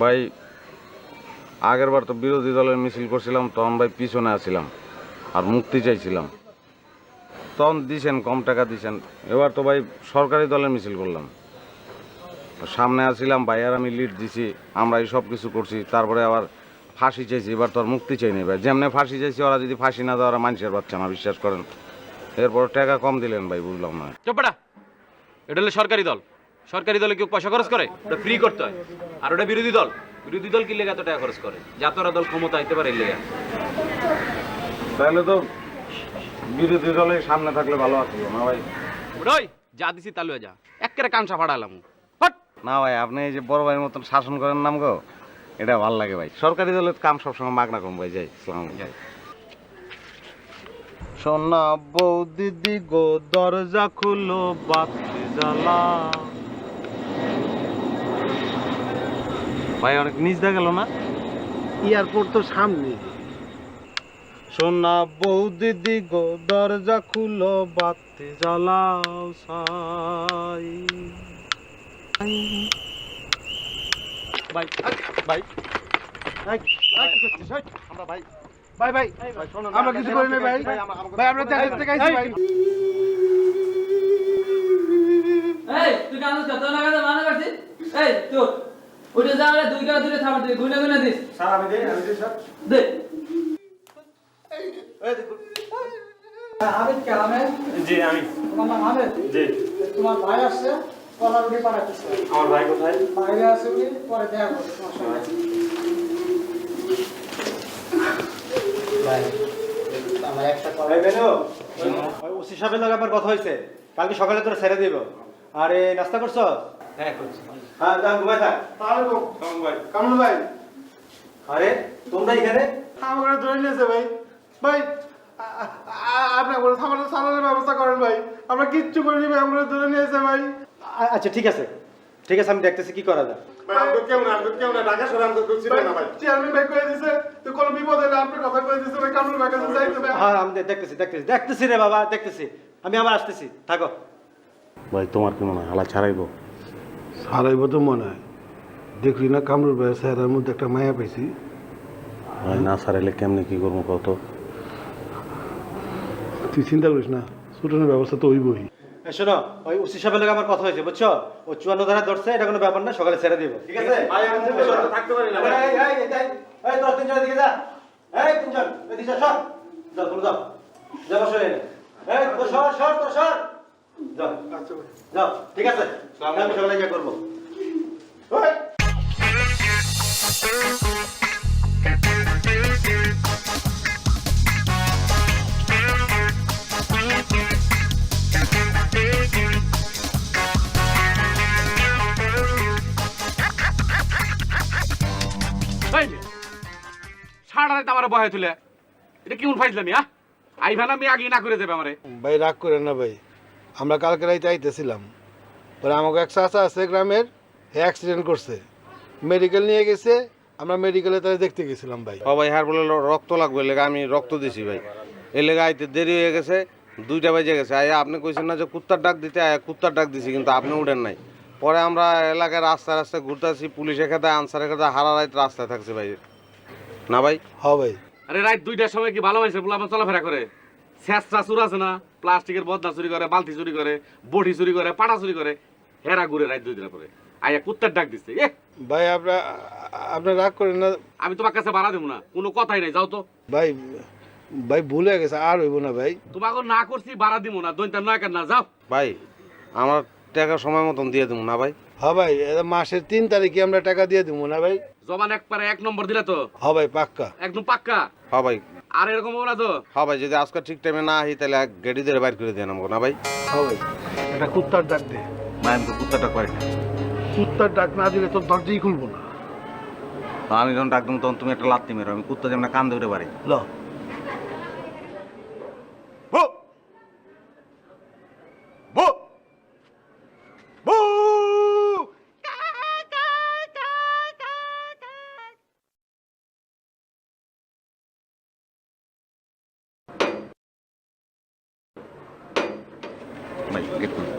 ভাই, আগের বার তো বিরোধী দলের মিছিল করছিলাম, তখন ভাই পিছনে আছিলাম আর মুক্তি চাইছিলাম। তখন দিছেন, কম টাকা দিছেন। এবার তো ভাই সরকারি দলের মিছিল করলাম। সামনে আছিলাম, ভাই, আর আমি লিড দিছি আমরা এই সব কিছু করছি, তারপরে আবার ফাঁসি চাইছি, এবার তো আর মুক্তি চাইনি ভাই। যেমনি ফাঁসি চাইছি, ওরা যদি ফাঁসি না দেওয়া ওরা মানুষের বাচ্চা না, বিশ্বাস করেন। এরপর টাকা কম দিলেন ভাই, বুঝলাম না। চোপড়া, এটা হলো সরকারি দল। সরকারি দলে কেউ পয়সা খরচ করে? ওটা ফ্রি করতে হয়। আর ওটা বিরোধী দল? বিরোধী দল কি লেগে এত টাকা খরচ করে? যাতরা দল ক্ষমতা আইতে পারে লেগে। তাহলে তো বিরোধী দলে সামনে থাকলে ভালো আছিল না ভাই। ওই যা দিছি তালু যা। একেবারে কানসা ফাড়ালাম না ভাই আপনি এই যে বড় ভাইয়ের মতন শাসন করেন নাম গো এটা ভালো লাগে ভাই। সরকারি দলের কাম সবসময় মাগনা কম ভাই যাই ইসলাম যাই। সোনা বৌ দিদি গো দরজা খুলো বাতি জ্বালা। ভাই অনেক নিচ দেখা গেল না? এয়ারপোর্ট তো সামনে। সোনা বৌ দিদি গো দরজা খুলো বাতি জ্বালাও সাই। ভাই ভাই। আমরা ভাই। ভাই ভাই আমরা কিছু করি নাই ভাই। ভাই আমরা দেশের থেকে আইছি ভাই। এই তুই কাজ তোর লাগাতে মানা করছিস? এই তুই উঠে যা দুই গুনে গুনে দিস স্যার আমি দেই আমি দেই স্যার। দে। হামিদ কে হামিদ জি আমি। তোমার নাম হামিদ জি। তোমার ভাই আসছে কলা রুটি পাঠাতেছে আমার ভাই কোথায়? বাইরে আছে উনি পরে দেখা করবে তোমার সঙ্গে। ভাই। আমার একটা কথা এই বেনু। ওই ওসি সাহেবের লগে আমার কথা হয়েছে কালকে সকালে তোরা ছেড়ে দিব। আরে নাস্তা করছ হ্যাঁ করছি। হ্যাঁ যা থাক। ভাই। ভাই। আরে তোমরা এখানে? আমাকে ধরে নিয়েছে ভাই। ভাই সালানোর ব্যবস্থা করেন ভাই। আমরা কিচ্ছু করিনি ভাই আমাকে ধরে নিয়েছে ভাই। আচ্ছা ঠিক আছে। ঠিক আছে আমি দেখতেছি কি করা যায়। চেয়ারম্যান ভাই কয়ে দিছে তো কোনো বিপদ হলে আপনার কথা কয়ে দিছে ভাই কামরুল ভাই কাছে হ্যাঁ আমি দেখতেছি দেখতেছি। দেখতেছি রে বাবা দেখতেছি। আমি আবার আসতেছি। থাকো। ভাই তোমার কি মনে হয় হালা ছাড়াইবো? হারাইব তো মনে হয়। দেখলি না কামরুল ভাই স্যারের মধ্যে একটা মায়া পাইছি? ভাই না ছাড়াইলে কেমনে কি করব কত তুই চিন্তা করিস না ছুটানোর ব্যবস্থা তো হইবই। এই শোনো ওই ওসি সাহেবের লগে আমার কথা হয়েছে বুঝছ? ও চুয়ান্ন ধারা ধরছে এটা কোনো ব্যাপার না সকালে ছেড়ে দিব ঠিক আছে? থাকতে পারি না। এই এই এই এই তোরা তিনজন এদিকে যা। এই তিনজন এদিকে সর। যাও তুমি যাও। যা বসো এনে এই তো সর সর তো সর। যাও। যাও ঠিক আছে। আমি সকালে গিয়ে করব। ওই। এই যে, আমার বহে তুলে। এটা কেমন ফাইজলামি হ্যাঁ? আইভান আমি আগে না করে দেবে আমারে। ভাই রাগ করেন না ভাই। আমরা কালকে রাইতে আইতেছিলাম। পরে আমাকে এক চাচা আছে গ্রামের হে অ্যাক্সিডেন্ট করছে। মেডিকেল নিয়ে গেছে আমরা মেডিকেলে তাই দেখতে গেছিলাম ভাই। ও ভাই হার বলে ল- রক্ত লাগবে লেগে আমি রক্ত দিছি ভাই। এ লেগে আইতে দেরি হয়ে গেছে দুইটা বাজে গেছে। আয়া আপনি কইছেন না যে কুত্তার ডাক দিতে আয়া কুত্তার ডাক দিছি কিন্তু আপনি উঠেন নাই। পরে আমরা এলাকায় রাস্তায় রাস্তায় ঘুরতেছি পুলিশের খাতে আনসারের খাতে হারা রাত রাস্তায় থাকছে ভাই। না ভাই? হ ভাই। আরে রাত দুইটার সময় কি ভালো মানুষের বলে আমার চলাফেরা করে? শেষরা চুর আছে না প্লাস্টিকের বদনা চুরি করে বালতি চুরি করে বটি চুরি করে পাটা চুরি করে হেরা ঘুরে রাত দুই দিনের পরে। আয়া কুত্তার ডাক দিচ্ছে এ ভাই আপনার আপনি রাগ করেন না। আমি তোমার কাছে ভাড়া দেবো না কোনো কথাই নাই যাও তো। ভাই ভাই ভুলে গেছে আর হইব না ভাই। তোমাকে না করছি ভাড়া দিব না দৈনটা না কেন না যাও। ভাই আমার টাকা সময় মতন দিয়ে দেবো না ভাই। হ ভাই মাসের তিন তারিখে আমরা টাকা দিয়ে দিব না ভাই। জবান একবারে এক নম্বর দিলে তো? হ ভাই পাক্কা। একদম পাক্কা? হ ভাই আর এরকম হবে না তো? হ্যাঁ ভাই যদি আজকে ঠিক টাইমে না আহি তাহলে এক গেড়ি ধরে বাইর করে দেন আমাকে না ভাই? হ্যাঁ ভাই এটা কুত্তার ডাক দে। মায়ের তো কুত্তাটা করে না। কুত্তার ডাক না দিলে তোর দরজাই খুলবো না। আমি যখন ডাক দেবো তখন তুমি একটা লাত্তি মেরো আমি কুত্তা যেমন কান ধরে বাড়ি ল। গেট খুলবে